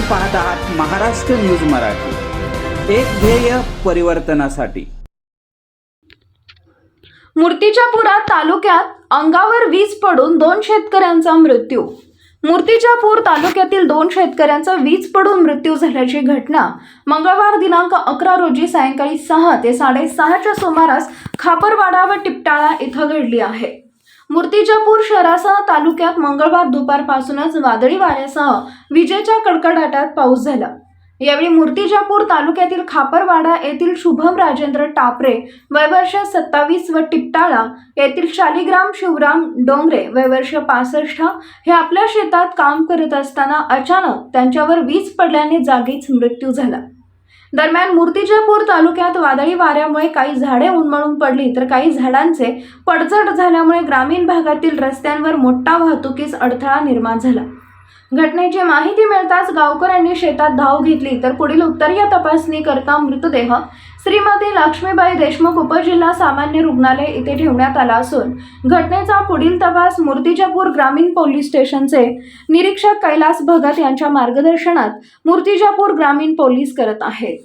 पाहत आहात महाराष्ट्र न्यूज मराठी. एक ध्येय परिवर्तनासाठी. मूर्तिजापुरात तालुक्यात अंगावर वीज पडून दोन शेतकऱ्यांचा मृत्यू. मूर्तिजापूर तालुक्यातील दोन शेतकऱ्यांचा वीज पडून मृत्यू झाल्याची घटना मंगळवार दिनांक अकरा रोजी सायंकाळी सहा ते साडेसहाच्या सुमारास खापरवाडा व टिपटाळा इथं घडली आहे. मूर्तिजापूर शहरासह तालुक्यात मंगळवार दुपारपासूनच वादळी वाऱ्यासह विजेच्या कडकडाटात पाऊस झाला. यावेळी मूर्तिजापूर तालुक्यातील खापरवाडा येथील शुभम राजेंद्र टापरे वयवर्ष सत्तावीस व टिपटाळा येथील शालिग्राम शिवराम डोंगरे वयवर्ष पासष्ट हे आपल्या शेतात काम करत असताना अचानक त्यांच्यावर वीज पडल्याने जागीच मृत्यू झाला. दरम्यान मूर्तिजापूर तालुक्यात वादळी वाऱ्यामुळे काही झाडे उन्मळून पडली. तर काही झाडांचे पडझड झाल्यामुळे ग्रामीण भागातील रस्त्यांवर मोठा वाहतुकीस अडथळा निर्माण झाला. घटनेची माहिती मिळताच गावकऱ्यांनी शेतात धाव घेतली. तर पुढील उत्तरीय तपासणी करता मृतदेह श्रीमती लक्ष्मीबाई देशमुख उपजिल्हा सामान्य रुग्णालय इथे ठेवण्यात आला असून घटनेचा पुढील तपास मूर्तिजापूर ग्रामीण पोलीस स्टेशनचे निरीक्षक कैलास भगत यांच्या मार्गदर्शनात मूर्तिजापूर ग्रामीण पोलीस करत आहेत.